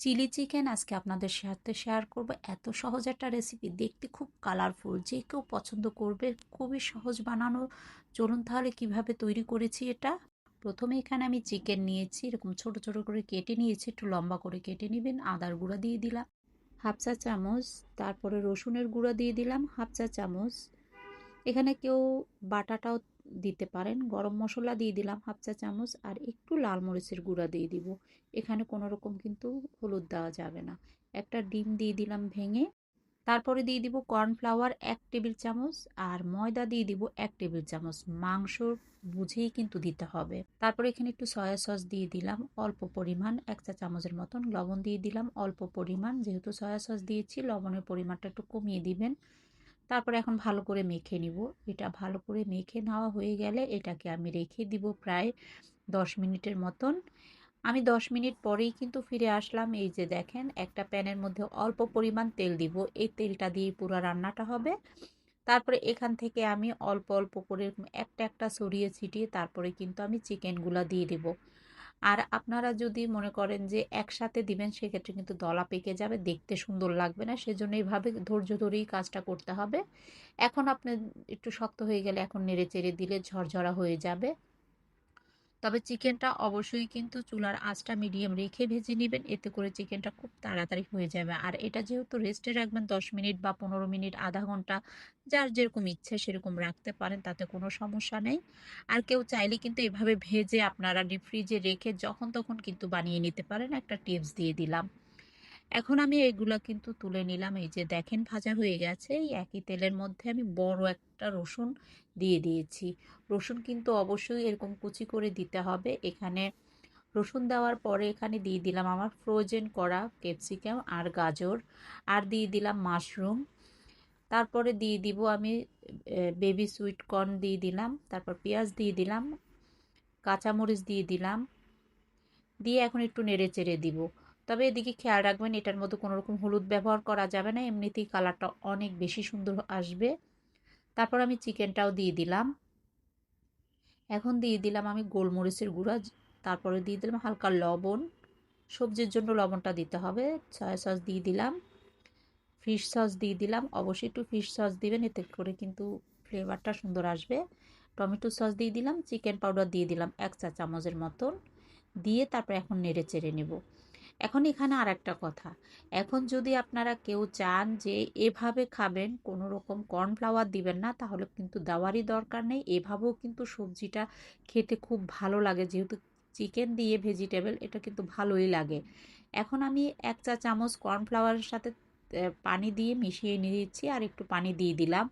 Chilli chicken আজকে আপনাদের সাথে শেয়ার করব। এত সহজ একটা রেসিপি দেখতে খুব কালারফুল যে কেউ পছন্দ করবে, খুবই সহজ বানানো। চলুন তাহলে কীভাবে তৈরি করেছি এটা? প্রথমে এখানে আমি চিকেন নিয়েছি, এরকম ছোট ছোট করে কেটে নিয়েছি, একটু লম্বা করে কেটে নেবেন। আদার গুঁড়া দিয়ে দিলাম, হাফ চা চামচ। তারপরে রসুনের গুঁড়া দিয়ে দিলাম, হাফ চা চামচ। এখানে কেউ বাটাটাও দিতে পারেন। গরম মশলা দিয়ে দিলাম হাফ চা চামচ আর একটু লাল মরিচের গুঁড়া দিয়ে দিব। এখানে কোনো রকম কিন্তু হলুদ দেওয়া যাবে না। একটা ডিম দিয়ে দিলাম ভেঙে। তারপরে দিয়ে দিব কর্নফ্লাওয়ার এক টেবিল চামচ আর ময়দা দিয়ে দিব এক টেবিল চামচ। মাংস বুঝেই কিন্তু দিতে হবে। তারপরে এখানে একটু সয়া সস দিয়ে দিলাম অল্প পরিমাণ। এক চা চামচের মতন লবণ দিয়ে দিলাম অল্প পরিমাণ। যেহেতু সয়া সস দিয়েছি, লবণের পরিমাণটা একটু কমিয়ে দিবেন। তারপরে এখন ভালো করে মেখে নিব। এটা ভালো করে মেখে নেওয়া হয়ে গেলে এটাকে আমি রেখে দিব প্রায় দশ মিনিটের মতন। আমি দশ মিনিট পরেই কিন্তু ফিরে আসলাম। এই যে দেখেন, একটা প্যানের মধ্যে অল্প পরিমাণ তেল দিব। এই তেলটা দিয়ে পুরো রান্নাটা হবে। তারপরে এখান থেকে আমি অল্প অল্প করে একটা একটা সরিয়ে ছিটিয়ে তারপরে কিন্তু আমি চিকেনগুলো দিয়ে দেবো। আর আপনারা যদি মনে করেন যে একসাথে দিবেন, সেক্ষেত্রে কিন্তু দলা পেকে যাবে, দেখতে সুন্দর লাগবে না সেজন্য এইভাবে ধৈর্য ধরেই কাজটা করতে হবে। এখন আপনি একটু শক্ত হয়ে গেলে এখন নেড়ে চেড়ে দিলে ঝরঝরা হয়ে যাবে। তবে চিকেনটা অবশ্যই কিন্তু চুলার আঁচটা মিডিয়াম রেখে ভেজে নেবেন। এতে করে চিকেনটা খুব তাড়াতাড়ি হয়ে যাবে। আর এটা যেহেতু রেস্টে রাখবেন দশ মিনিট বা পনেরো মিনিট, আধা ঘণ্টা, যার যেরকম ইচ্ছে সেরকম রাখতে পারেন, তাতে কোনো সমস্যা নেই। আর কেউ চাইলে কিন্তু এভাবে ভেজে আপনারা ডিপ ফ্রিজে রেখে যখন তখন কিন্তু বানিয়ে নিতে পারেন। একটা টিপস দিয়ে দিলাম। এখন আমি এগুলো কিন্তু তুলে নিলাম। এই যে দেখেন ভাজা হয়ে গেছে। এই একই তেলের মধ্যে আমি বড় একটা রসুন দিয়ে দিয়েছি। রসুন কিন্তু অবশ্যই এরকম কুচি করে দিতে হবে। এখানে রসুন দেওয়ার পরে এখানে দিয়ে দিলাম আমার ফ্রোজেন করা ক্যাপসিকাম আর গাজর। আর দিয়ে দিলাম মাশরুম তারপরে দিয়ে দিব আমি বেবি সুইট কর্ন দিয়ে দিলাম। তারপর পেঁয়াজ দিয়ে দিলাম। কাঁচামরিচ দিয়ে দিলাম। দিয়ে এখন একটু নেড়ে চেড়ে দিব। তবে এদিকে খেয়াল রাখবেন, এটার মধ্যে কোনো রকম হলুদ ব্যবহার করা যাবে না, এমনিতেই কালারটা অনেক বেশি সুন্দর আসবে। তারপর আমি চিকেনটাও দিয়ে দিলাম। এখন দিয়ে দিলাম আমি গোলমরিচের গুঁড়া, তারপরে দিয়ে দিলাম হালকা লবণ। সবজির জন্য লবণটা দিতে হবে, সয়া সস দিয়ে দিলাম। ফিশ সস দিয়ে দিলাম, অবশ্যই একটু ফিশ সস দিবেন, এতে করে কিন্তু ফ্লেভারটা সুন্দর আসবে। টমেটো সস দিয়ে দিলাম, চিকেন পাউডার দিয়ে দিলাম এক চা চামচের মতন। দিয়ে তারপর এখন নেড়ে চেড়ে নেব। এখন এখানে আর একটা কথা। এখন যদি আপনারা কেউ চান যে এভাবে খাবেন কোনো রকম কর্নফ্লাওয়ার দিবেন না, তাহলে কিন্তু দেওয়ারই দরকার নেই। এভাবেও কিন্তু সবজিটা খেতে খুব ভালো লাগে। যেহেতু চিকেন দিয়ে ভেজিটেবল, এটা কিন্তু ভালোই লাগে। এখন আমি এক চা চামচ কর্নফ্লাওয়ারের সাথে পানি দিয়ে মিশিয়ে নিয়ে দিচ্ছি আর একটু পানি দিয়ে দিলাম।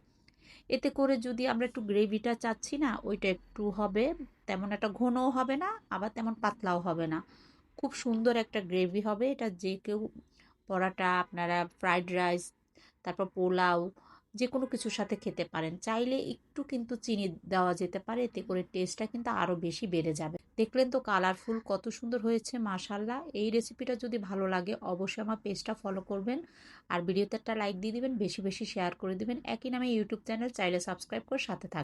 এতে করে যদি আমরা একটু গ্রেভিটা চাচ্ছি না, ওইটা একটু হবে, তেমন একটা ঘনও হবে না, আবার তেমন পাতলাও হবে না। খুব সুন্দর একটা গ্রেভি হবে। এটা যে কেউ পরাটা, আপনারা ফ্রাইড রাইস, তারপর পোলাও যে কোনো কিছুর সাথে খেতে পারেন। চাইলে একটু কিন্তু চিনি দেওয়া যেতে পারে, এতে করে টেস্টটা কিন্তু আরও বেশি বেড়ে যাবে। দেখলেন তো কালারফুল কত সুন্দর হয়েছে মাশাল্লাহ এই রেসিপিটা যদি ভালো লাগে অবশ্যই আমার পেজটা ফলো করবেন আর ভিডিওতে একটা লাইক দিয়ে দিবেন, বেশি বেশি শেয়ার করে দিবেন। একই নামে ইউটিউব চ্যানেল, চাইলে সাবস্ক্রাইব করে সাথে থাকবেন